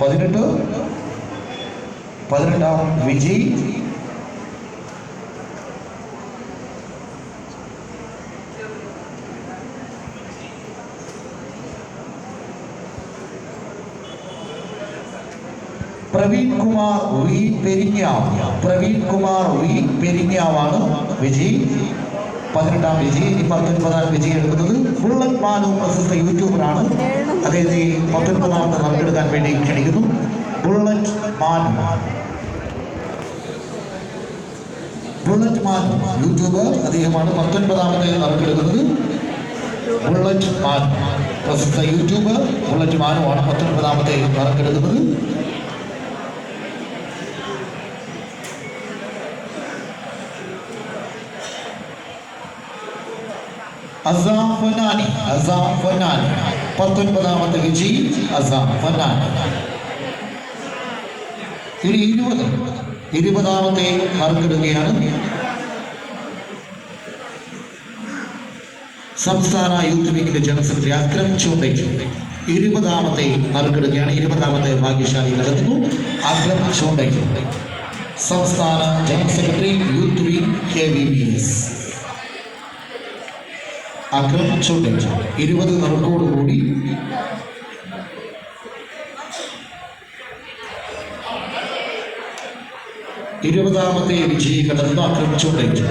പതിനെട്ട്? പതിനെട്ടാം? Vijay Praveen Kumar V Perinjavu Praveen Kumar V പെരിഞ്ഞാവാണ് വിജയ് പതിനെട്ടാം വിജയ് ഇനി പത്തൊൻപതാം വിജയ് എടുക്കുന്നത്. ബുള്ളറ്റ് മാനു പ്രശസ്ത യൂട്യൂബറാണ്. അദ്ദേഹത്തെ പത്തൊൻപതാമത്തെ നറുക്കെടുക്കാൻ വേണ്ടി ക്ഷണിക്കുന്നു. Bullet Manu Bullet Manu YouTuber അദ്ദേഹമാണ് പത്തൊൻപതാമത്തെ നറുക്കെടുക്കുന്നത് ബുള്ളറ്റ് മാനു പ്രശസ്ത യൂട്യൂബർ ബുള്ളറ്റ് മാനുവാണ് പത്തൊൻപതാമത്തെ നറുക്കെടുക്കുന്നത് അസാം ഫനാനി അസാം ഫനാനി പത്തൊൻപതാമത്തെ വിജയി അസാം ഫനാനി ഇനി ഇരുപത്. ഇരുപതാമത്തെ നറുക്കെടുക്കുകയാണ് സംസ്ഥാന യൂത്ത് ലീഗിന്റെ ജനസംഖ്യ ചൂണ്ടയ്ക്ക് ഇരുപതാമത്തെ നറുക്കെടുക്കുകയാണ് ഇരുപതാമത്തെ ഭാഗ്യശാലി നടത്തുന്നു അക്രം സംസ്ഥാന general secretary youth league K V B. ചൂണ്ടയ്ക്ക് ഇരുപത് നറുക്കോടുകൂടി ഇരുപതാമത്തെ വിജയി കടന്ന് ചൂണ്ടയ്ക്ക്